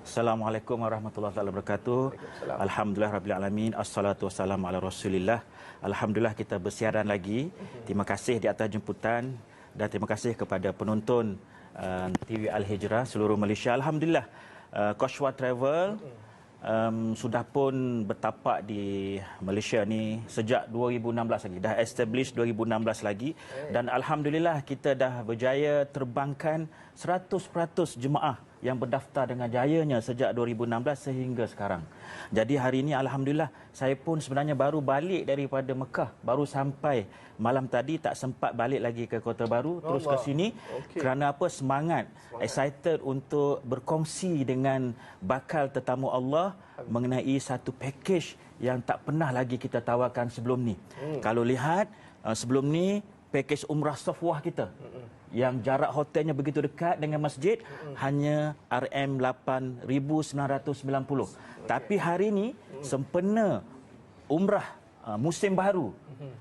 Assalamualaikum warahmatullahi wabarakatuh. Alhamdulillah rabbil alamin. Assalatu wassalamu ala Rasulillah. Alhamdulillah kita bersiaran lagi. Terima kasih di atas jemputan dan terima kasih kepada penonton uh, TV Al Hijrah seluruh Malaysia. Alhamdulillah uh, Koshwa Travel um, sudah pun bertapak di Malaysia ni sejak 2016 lagi. Dah establish 2016 lagi dan alhamdulillah kita dah berjaya terbangkan 100% jemaah yang berdaftar dengan jayanya sejak 2016 sehingga sekarang. Jadi hari ini alhamdulillah saya pun sebenarnya baru balik daripada Mekah, baru sampai malam tadi tak sempat balik lagi ke Kota Baru terus ke Allah. sini Okey. kerana apa semangat, excited untuk berkongsi dengan bakal tetamu Allah mengenai satu package yang tak pernah lagi kita tawarkan sebelum ni. Hmm. Kalau lihat uh, sebelum ni package umrah Safwah kita. Yang jarak hotelnya begitu dekat dengan masjid hanya RM 8990. Tapi hari ini sempena umrah uh, musim baru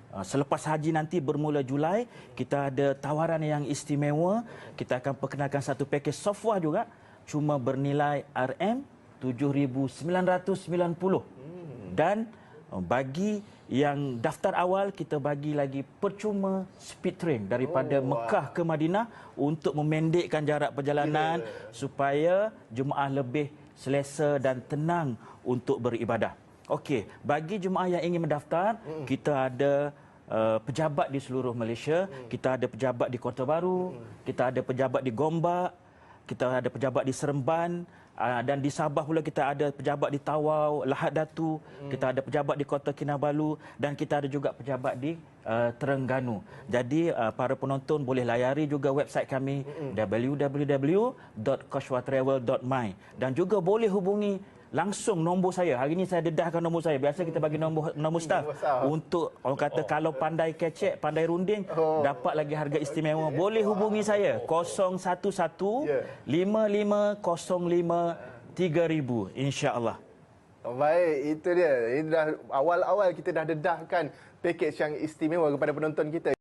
Uh, selepas haji nanti bermula Julai kita ada tawaran yang istimewa. Kita akan perkenalkan satu pakej software juga. Cuma bernilai RM 7990 dan uh, bagi yang daftar awal kita bagi lagi percuma speed train daripada Oh, wow. Mekah ke Madinah untuk memendekkan jarak perjalanan supaya jemaah lebih selesa dan tenang untuk beribadah. Okey, bagi jemaah yang ingin mendaftar, kita ada uh, pejabat di seluruh Malaysia, kita ada pejabat di Kota Baru, kita ada pejabat di Gombak, kita ada pejabat di Seremban uh, dan di Sabah pula kita ada pejabat di Tawau, Lahad Datu, kita ada pejabat di Kota Kinabalu dan kita ada juga pejabat di uh, Terengganu. Jadi uh, para penonton boleh layari juga website kami www.koshwatravel.my dan juga boleh hubungi langsung nombor saya. Hari ini saya dedahkan nombor saya. Biasa kita bagi nombor nombor staff untuk orang kata kalau pandai kecek, pandai runding, Oh. dapat lagi harga istimewa. Boleh hubungi saya 011 Ya. 5505 3000 insya-Allah. Oh, baik, itu dia. Ini dah awal-awal kita dah dedahkan pakej yang istimewa kepada penonton kita.